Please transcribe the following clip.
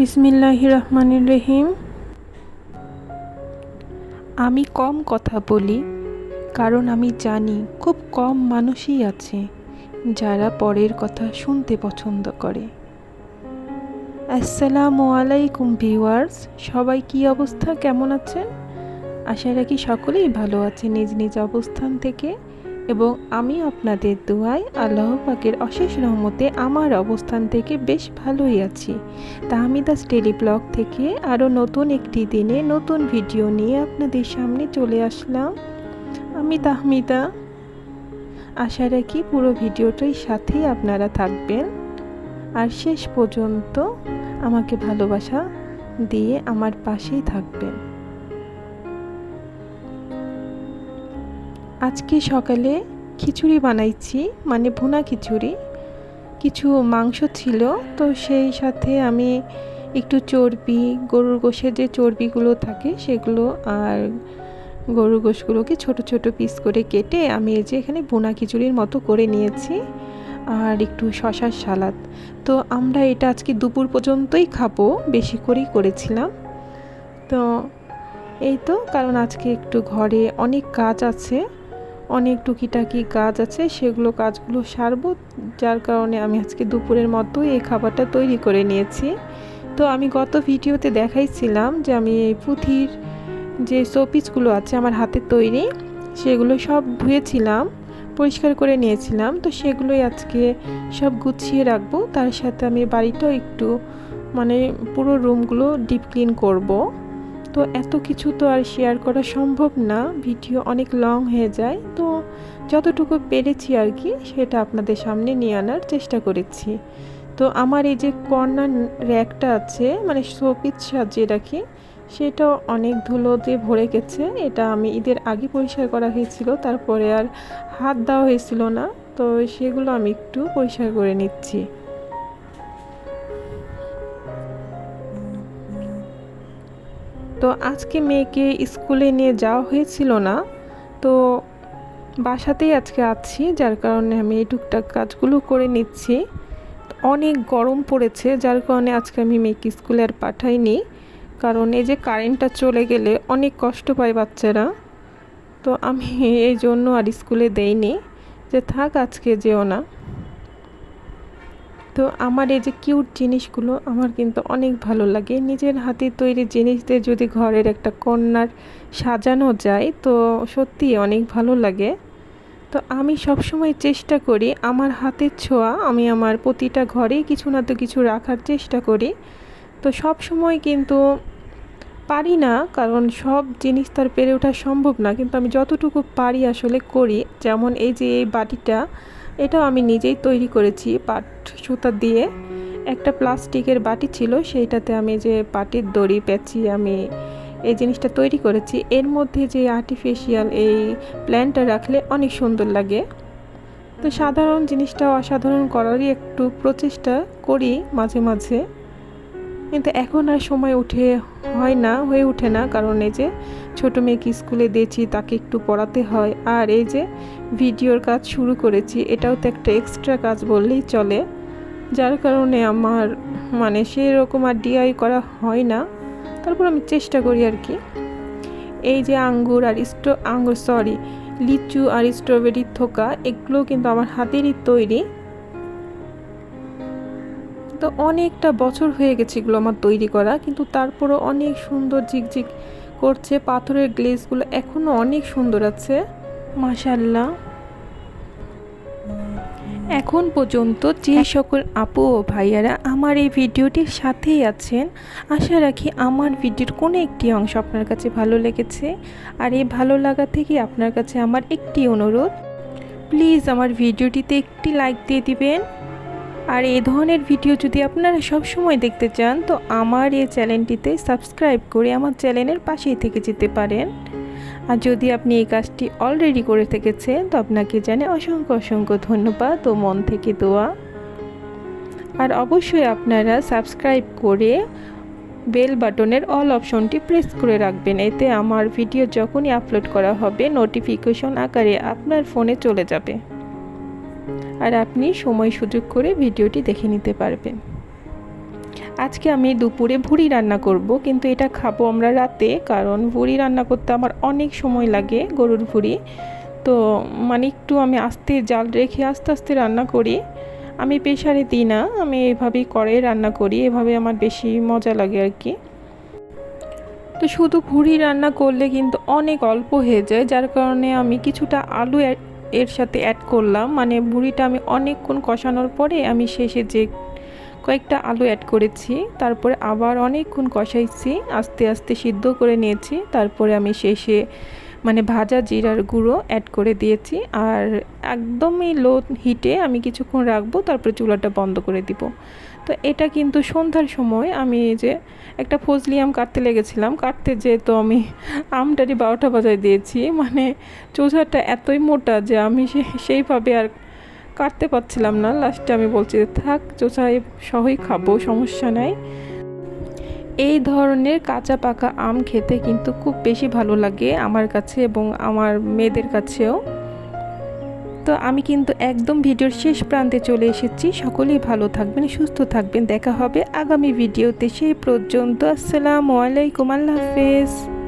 বিসমিল্লাহ রহমানির রহিম। আমি কম কথা বলি, কারণ আমি জানি খুব কম মানুষই আছে যারা পরের কথা শুনতে পছন্দ করে। আসসালামু আলাইকুম ভিউয়ার্স, সবাই কি অবস্থা? কেমন আছেন? আশা রাখি সকলেই ভালো আছে নিজ নিজ অবস্থান থেকে। এবং আমি আপনাদের দোয়ায় আল্লাহ পাকের অশেষ রহমতে আমার অবস্থান থেকে বেশ ভালোই আছি। তাহমিদাস টেলি ব্লগ থেকে আরও নতুন একটি দিনে নতুন ভিডিও নিয়ে আপনাদের সামনে চলে আসলাম। আমি তাহমিদা। আশা রাখি পুরো ভিডিওটার সাথেই আপনারা থাকবেন। আর শেষ পর্যন্ত আমাকে ভালোবাসা দিয়ে আমার পাশেই থাকবেন। আজকে সকালে খিচুড়ি বানাইছি মানে ভুনা খিচুড়ি। কিছু মাংস ছিল, তো সেই সাথে আমি একটু চর্বি, গরুর গোশের যে চর্বিগুলো থাকে সেগুলো আর গরুর গোশগুলোকে ছোট ছোট পিস করে কেটে আমি এই যে এখানে বোনা খিচুড়ির মতো করে নিয়েছি আর একটু শশার সালাদ। তো আমরা এটা আজকে দুপুর পর্যন্তই খাব, বেশি করেই করেছিলাম। তো এই তো, কারণ আজকে একটু ঘরে অনেক কাজ আছে। অনেক টুকিটাকি কাজ আছে, সেগুলো কাজগুলো সারবো। যার কারণে আমি আজকে দুপুরের মতোই এই খাবারটা তৈরি করে নিয়েছি। তো আমি গত ভিডিওতে দেখাইছিলাম যে আমি এই পুঁথির যে শোপিসগুলো আছে আমার হাতে তৈরি, সেগুলো সব ধুয়েছিলাম, পরিষ্কার করে নিয়েছিলাম। তো সেগুলোই আজকে সব গুছিয়ে রাখব। তার সাথে আমি বাড়িটাও একটু মানে পুরো রুমগুলো ডিপ ক্লিন করব। তো এত কিছু তো আর শেয়ার করা সম্ভব না। ভিডিও অনেক লং হয়ে যায়। তো যতটুকু পেরেছি আর কি, সেটা আপনাদের সামনে নিয়ে আনার চেষ্টা করেছি। তো আমার এই যে কর্নার র্যাকটা আছে মানে শোপিস সাজিয়ে রাখি সেটাও অনেক ধুলো দিয়ে ভরে গেছে। এটা আমি ঈদের আগে পরিষ্কার করা হয়েছিল, তারপরে আর হাত দেওয়া হয়েছিল না। তো সেগুলো আমি একটু পরিষ্কার করে নিচ্ছি। তো আজকে মেয়েকে স্কুলে নিয়ে যাওয়া হয়েছিল না। তো বাসাতেই আজকে আছি, যার কারণে আমি এই টুকটাক কাজগুলো করে নিচ্ছি। অনেক গরম পড়েছে, যার কারণে আজকে আমি মেয়েকে স্কুলে আর পাঠাইনি। কারণ এই যে কারেন্টটা চলে গেলে অনেক কষ্ট পায় বাচ্চারা। তো আমি এই জন্য আর স্কুলে দেইনি। যে থাক, আজকে যেও না। তো আমার এই যে কিউট জিনিসগুলো আমার কিন্তু অনেক ভালো লাগে। নিজের হাতে তৈরি জিনিস দিয়ে যদি ঘরের একটা কন্যার সাজানো যায়, তো সত্যি অনেক ভালো লাগে। তো আমি সবসময় চেষ্টা করি, আমার হাতের ছোঁয়া আমি আমার প্রতিটা ঘরেই কিছু না তো কিছু রাখার চেষ্টা করি। তো সব সময় কিন্তু পারি না, কারণ সব জিনিস তার পেরে ওঠা সম্ভব না। কিন্তু আমি যতটুকু পারি আসলে করি, যেমন এই যে এই বাটিটা এটাও আমি নিজেই তৈরি করেছি পাট সুতা দিয়ে। একটা প্লাস্টিকের বাটি ছিল, সেইটাতে আমি যে পাটির দড়ি পেঁচিয়ে আমি এই জিনিসটা তৈরি করেছি। এর মধ্যে যে আর্টিফিশিয়াল এই প্ল্যানটা রাখলে অনেক সুন্দর লাগে। তো সাধারণ জিনিসটা অসাধারণ করারই একটু প্রচেষ্টা করি মাঝে মাঝে। কিন্তু এখন আর সময় উঠে, হয় না, হয়ে ওঠে না। কারণ এই যে ছোটো মেয়েকে স্কুলে দিয়েছি, তাকে একটু পড়াতে হয়। আর এই যে ভিডিওর কাজ শুরু করেছি, এটাও তো একটা এক্সট্রা কাজ বললেই চলে। যার কারণে আমার মানে সেই রকম আর ডিআই করা হয় না। তারপর আমি চেষ্টা করি আর কি। এই যে আঙ্গুর আর স্টো, আঙ্গুর সরি লিচু আর স্ট্রবেরির থোকা, এগুলো কিন্তু আমার হাতেরই তৈরি। তো অনেকটা বছর হয়ে গেছে এগুলো আমার তৈরি করা কিন্তু তারপরও অনেক সুন্দর ঝিকঝিক করছে পাথরের গ্লেসগুলো এখনও অনেক সুন্দর আছে। মাশাল্লাহ এখন পর্যন্ত যে সকল আপু ও ভাইয়ারা আমার এই ভিডিওটির সাথেই আছেন আশা রাখি আমার ভিডিওর কোনো একটি অংশ আপনার কাছে ভালো লেগেছে আর এই ভালো লাগা থেকে আপনার কাছে আমার একটি অনুরোধ প্লিজ আমার ভিডিওটিতে একটি লাইক দিয়ে দিবেন। আর এই ধরনের ভিডিও যদি আপনারা সব সময় দেখতে চান, তো আমার এই চ্যানেলটিতে সাবস্ক্রাইব করে আমার চ্যানেলের পাশেই থেকে যেতে পারেন। আর যদি আপনি এই কাজটি অলরেডি করে থেকেছেন, তো আপনাকে জানে অসংখ্য অসংখ্য ধন্যবাদ ও মন থেকে দোয়া। আর অবশ্যই আপনারা সাবস্ক্রাইব করে বেল বাটনের অল অপশনটি প্রেস করে রাখবেন, এতে আমার ভিডিও যখনই আপলোড করা হবে নোটিফিকেশন আকারে আপনার ফোনে চলে যাবে। আর আপনি সময় সুযোগ করে ভিডিওটি দেখে নিতে পারবেন। আজকে আমি দুপুরে ভুড়ি রান্না করব, কিন্তু এটা খাব আমরা রাতে, কারণ ভুড়ি রান্না করতে আমার অনেক সময় লাগে গরুর ভুড়ি। তো মানে একটু আমি আস্তে জাল রেখে আস্তে আস্তে রান্না করি। আমি প্রেশারে দিই না, আমি এভাবেই করে রান্না করি, এভাবে আমার বেশি মজা লাগে আর কি। তো শুধু ভুড়ি রান্না করলে কিন্তু অনেক অল্প হয়ে যায়, যার কারণে আমি কিছুটা আলু এর সাথে অ্যাড করলাম। মানে বুড়িটা আমি অনেকক্ষণ কষানোর পরে আমি শেষে যে কয়েকটা আলু অ্যাড করেছি, তারপরে আবার অনেকক্ষণ কষাইছি, আস্তে আস্তে সিদ্ধ করে নিয়েছি, তারপরে আমি শেষে মানে ভাজা জিরার গুঁড়ো অ্যাড করে দিয়েছি। আর একদমই লো হিটে আমি কিছুক্ষণ রাখব, তারপরে চুলাটা বন্ধ করে দিব। তো এটা কিন্তু সন্ধ্যার সময় আমি যে একটা ফজলি আম কাটতে লেগেছিলাম, কাটতে যেয়ে তো আমি আমটারি বারোটা বাজায় দিয়েছি মানে চোষাটা এতই মোটা যে আমি সেইভাবে আর কাটতে পারছিলাম না। লাস্টে আমি বলছি থাক চোষাই সহই খাব, সমস্যা নাই। এই ধরনের কাঁচা পাকা আম খেতে কিন্তু খুব বেশি ভালো লাগে আমার কাছে এবং আমার মেয়েদের কাছেও। তো আমি কিন্তু একদম ভিডিওর শেষ প্রান্তে চলে এসেছি। সকলেই ভালো থাকবেন, সুস্থ থাকবেন। দেখা হবে আগামী ভিডিওতে। সেই পর্যন্ত আসসালামু আলাইকুম। আল্লাহ হাফেজ।